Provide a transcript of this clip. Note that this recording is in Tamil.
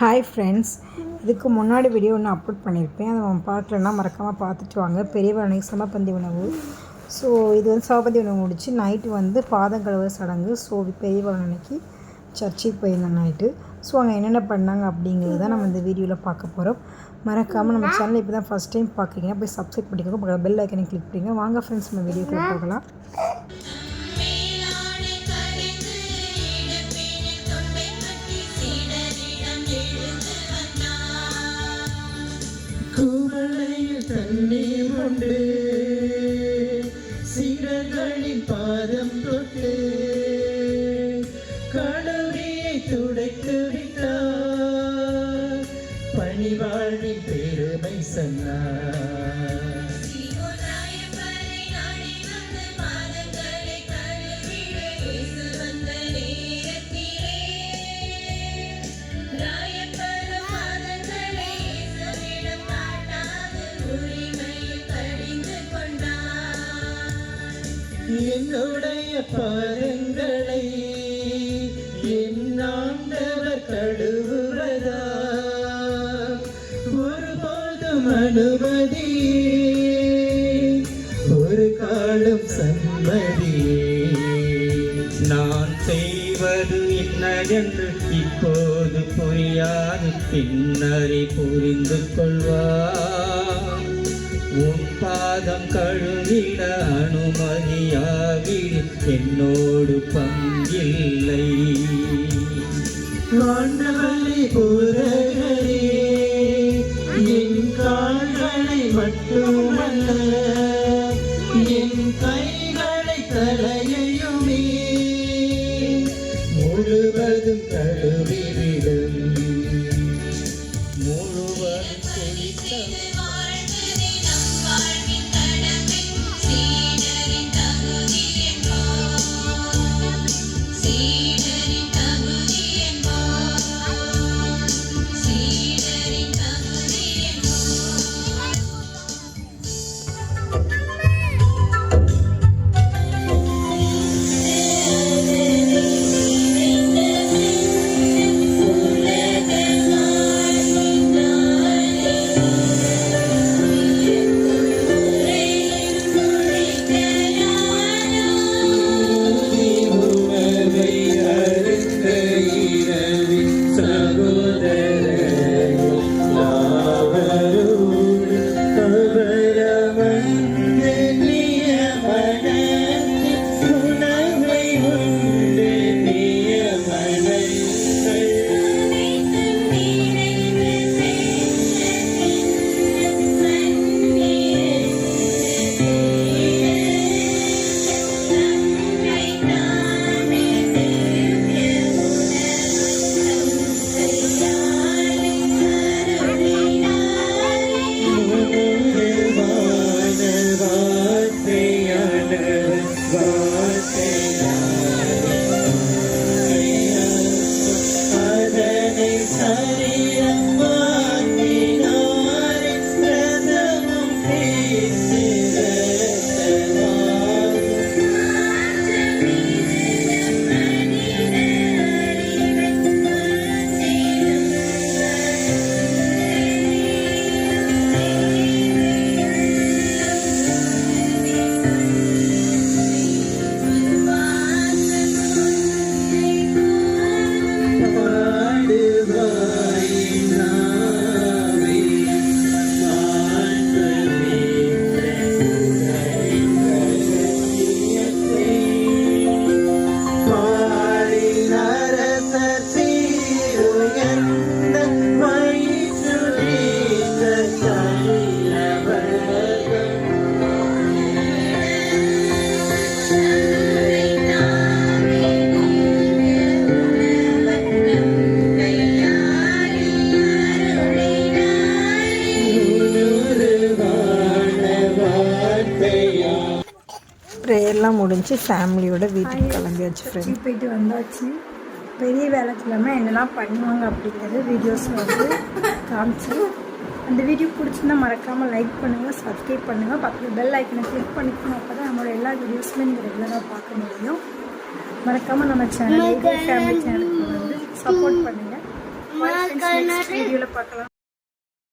ஹாய் ஃப்ரெண்ட்ஸ் இதுக்கு முன்னாடி வீடியோ ஒன்று அப்லோட் பண்ணியிருப்பேன் அதை அவன் பார்க்கலன்னா மறக்காமல் பார்த்துட்டு வாங்க. பெரியவர் அன்னைக்கு சமப்பந்தி உணவு. ஸோ இது வந்து சமப்பந்தி உணவு முடிச்சு நைட்டு வந்து பாதம் கழுவ சடங்கு. ஸோ பெரியவர் அன்னைக்கு சர்ச்சுக்கு போயிருந்தோம் நைட்டு ஸோ அங்கே என்னென்ன பண்ணாங்க அப்படிங்கிறது தான் நம்ம இந்த வீடியோவில் பார்க்க போகிறோம் மறக்காமல் நம்ம சேனல் இப்போ தான் ஃபஸ்ட் டைம் பார்க்குறீங்கன்னா போய் சப்ஸ்கிரைப் பண்ணிக்கோங்க. பெல் ஐக்கனை கிளிக் பண்ணிங்க வாங்க ஃப்ரெண்ட்ஸ் நம்ம வீடியோக்குள்ளே போகலாம். சீரர்களின் பாதம் தொட்டு கடவுளியை துடைத்து விட்டார். பணிவாழ்வின் பெருமை சொன்னார். என்னுடைய பாதங்களை என் ஆண்டவர் கழுவுவதா? ஒருபோதும் அனுமதி. ஒரு காலம் சம்மதி. நான் செய்வது என்னதென்று இப்போது புரியாது. பின்னரை புரிந்து கொள்வார். உன் பாதம் கழுவிட அனுமதியாவில் என்னோடு பங்கில்லை. ஆண்டவரே புரகரே என் கால்களை மட்டுமல்ல என் கைகளை தலையையுமே. முழுவதும் கழுவிவிடும் முழுவதும் முடிஞ்சு ஃபேமிலியோட வீட்டுக்கு கிளம்பியாச்சு ஃப்ரெண்ட்ஸ் போயிட்டு வந்தாச்சு. பெரிய வேலைக்கு இல்லாமல் என்னெல்லாம் பண்ணுவாங்க அப்படிங்கிறது வீடியோஸ் வந்து காமிச்சு. அந்த வீடியோ பிடிச்சிருந்தா மறக்காமல் லைக் பண்ணுங்கள் சப்ஸ்கிரைப் பண்ணுங்கள் பக்கத்தில் பெல் ஐக்கனை கிளிக் பண்ணிக்கணும் அப்போ தான் நம்மளோட எல்லா வீடியோஸுமே நீங்கள் ரெகுலராக பார்க்க முடியும். மறக்காமல் நம்ம சேனல் ஃபேமிலி சேனலுக்கு வந்து சப்போர்ட் பண்ணுங்கள் வீடியோவில் பார்க்கலாம்.